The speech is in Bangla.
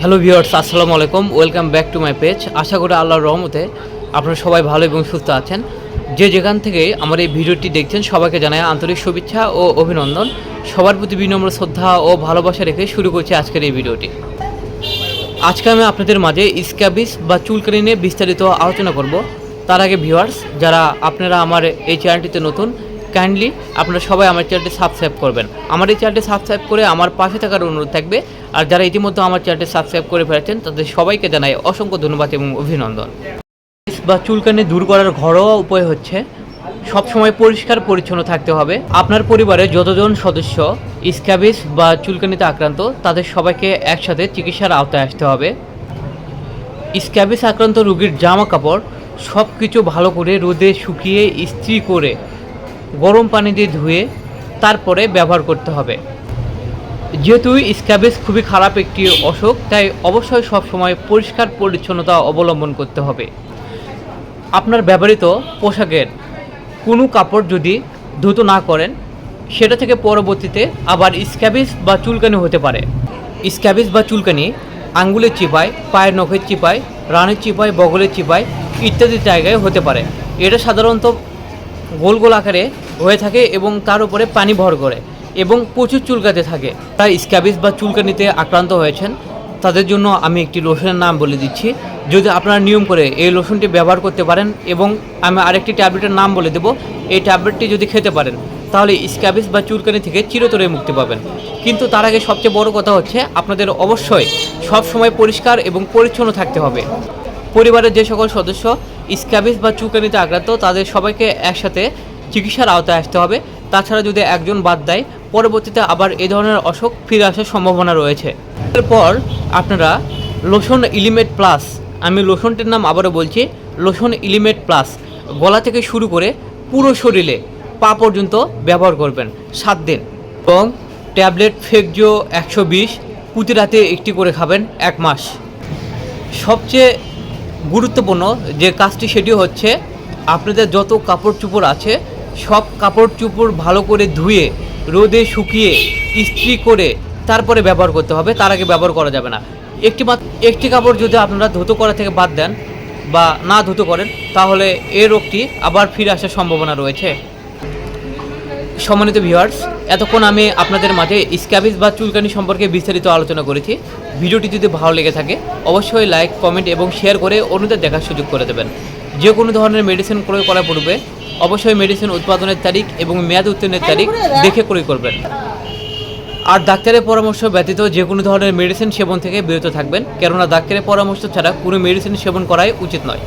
হ্যালো ভিউয়ার্স আসসালামু আলাইকুম। Welcome back to my page আশা করি আল্লাহর রহমতে আপনারা সবাই ভালো এবং সুস্থ আছেন। যে যেখান থেকে আমার এই ভিডিওটি দেখছেন, সবাইকে জানাই আন্তরিক শুভেচ্ছা ও অভিনন্দন। সবার প্রতি বিনম্র শ্রদ্ধা ও ভালোবাসা রেখে শুরু করছি আজকের এই ভিডিওটি। আজকে আমি আপনাদের মাঝে স্ক্যাবিস বা চুলকানি নিয়ে বিস্তারিত আলোচনা করব। তার আগে ভিউয়ার্স যারা আপনারা আমার এই চ্যানেলটিতে নতুন কাইন্ডলি আপনারা সবাই আমার চ্যানেলটি সাবস্ক্রাইব করবেন। আমার এই চ্যানেলটি সাবস্ক্রাইব করে আমার পাশে থাকার অনুরোধ থাকবে। আর যারা ইতিমধ্যে আমার চ্যানেলটি সাবস্ক্রাইব করে ফেলেছেন, তাদের সবাইকে জানাই অসংখ্য ধন্যবাদ এবং অভিনন্দন। বা চুলকানি দূর করার ঘরোয়া উপায় হচ্ছে, সবসময় পরিষ্কার পরিচ্ছন্ন থাকতে হবে। আপনার পরিবারে যতজন সদস্য স্ক্যাবিস বা চুলকানিতে আক্রান্ত, তাদের সবাইকে একসাথে চিকিৎসার আওতায় আসতে হবে। স্ক্যাবিস আক্রান্ত রোগীর জামা কাপড় সব কিছু ভালো করে রোদে শুকিয়ে ইস্ত্রি করে গরম পানি দিয়ে ধুয়ে তারপরে ব্যবহার করতে হবে। যেহেতু স্ক্যাবেজ খুবই খারাপ একটি অসুখ, তাই অবশ্যই সবসময় পরিষ্কার পরিচ্ছন্নতা অবলম্বন করতে হবে। আপনার ব্যবহৃত পোশাকের কোনো কাপড় যদি ধুতো না করেন, সেটা থেকে পরবর্তীতে আবার স্ক্যাবিস বা চুলকানি হতে পারে। স্ক্যাবিস বা চুলকানি আঙ্গুলের চিপায়, পায়ের নখের চিপায়, রানের চিপায়, বগলের চিপায় ইত্যাদি জায়গায় হতে পারে। এটা সাধারণত গোল গোল আকারে হয়ে থাকে এবং তার উপরে পানি ভর করে এবং প্রচুর চুলকাতে থাকে। তাই স্ক্যাবিস বা চুলকানিতে আক্রান্ত হয়েছেন। তাদের জন্য আমি একটি লোশনের নাম বলে দিচ্ছি। যদি আপনারা নিয়ম করে এই লোশনটি ব্যবহার করতে পারেন এবং আমি আরেকটি ট্যাবলেটের নাম বলে দেব, এই ট্যাবলেটটি যদি খেতে পারেন, তাহলে স্ক্যাবিস বা চুলকানি থেকে চিরতরে মুক্তি পাবেন। কিন্তু তার আগে সবচেয়ে বড় কথা হচ্ছে, আপনাদের অবশ্যই সব সময় পরিষ্কার এবং পরিচ্ছন্ন থাকতে হবে। পরিবারের যে সকল সদস্য স্ক্যাবিস বা চুলকানিতে আক্রান্ত তাদের সবাইকে একসাথে চিকিৎসার আওতায় আসতে হবে। তাছাড়া যদি একজন বাদ দেয়, পরবর্তীতে আবার এ ধরনের অসুখ ফিরে আসার সম্ভাবনা রয়েছে। এরপর আপনারা লোশন ইলিমেট প্লাস, আমি লোশনটির নাম আবারও বলছি, লোশন ইলিমেট প্লাস, গলা থেকে শুরু করে পুরো শরীরে পা পর্যন্ত ব্যবহার করবেন সাত দিন। এবং ট্যাবলেট ফেকজো একশো বিশ, প্রতি রাতে একটি করে খাবেন এক মাস। সবচেয়ে গুরুত্বপূর্ণ যে কাজটি সেটি হচ্ছে, আপনাদের যত কাপড় চুপড় আছে, সব কাপড় চুপড় ভালো করে ধুয়ে, রোদে শুকিয়ে, ইস্ত্রি করে তারপরে ব্যবহার করতে হবে, তার আগে ব্যবহার করা যাবে না। একটি একটি কাপড় যদি আপনারা ধুতো করা থেকে বাদ দেন বা না ধুতো করেন, তাহলে এ রোগটি আবার ফিরে আসার সম্ভাবনা রয়েছে। সম্মানিত ভিউয়ার্স এতক্ষণ আমি আপনাদের মাঝে স্ক্যাবিস বা চুলকানি সম্পর্কে বিস্তারিত আলোচনা করেছি। ভিডিওটি যদি ভালো লেগে থাকে অবশ্যই লাইক কমেন্ট এবং শেয়ার করে অন্যদের দেখার সুযোগ করে দেবেন। যে কোনো ধরনের মেডিসিন ক্রয় করার পূর্বে অবশ্যই মেডিসিন উৎপাদনের তারিখ এবং মেয়াদ উত্তীর্ণের তারিখ দেখে ক্রয় করবেন। আর ডাক্তারের পরামর্শ ব্যতীত যে কোনো ধরনের মেডিসিন সেবন থেকে বিরত থাকবেন কেননা ডাক্তারের পরামর্শ ছাড়া কোনো মেডিসিন সেবন করাই উচিত নয়।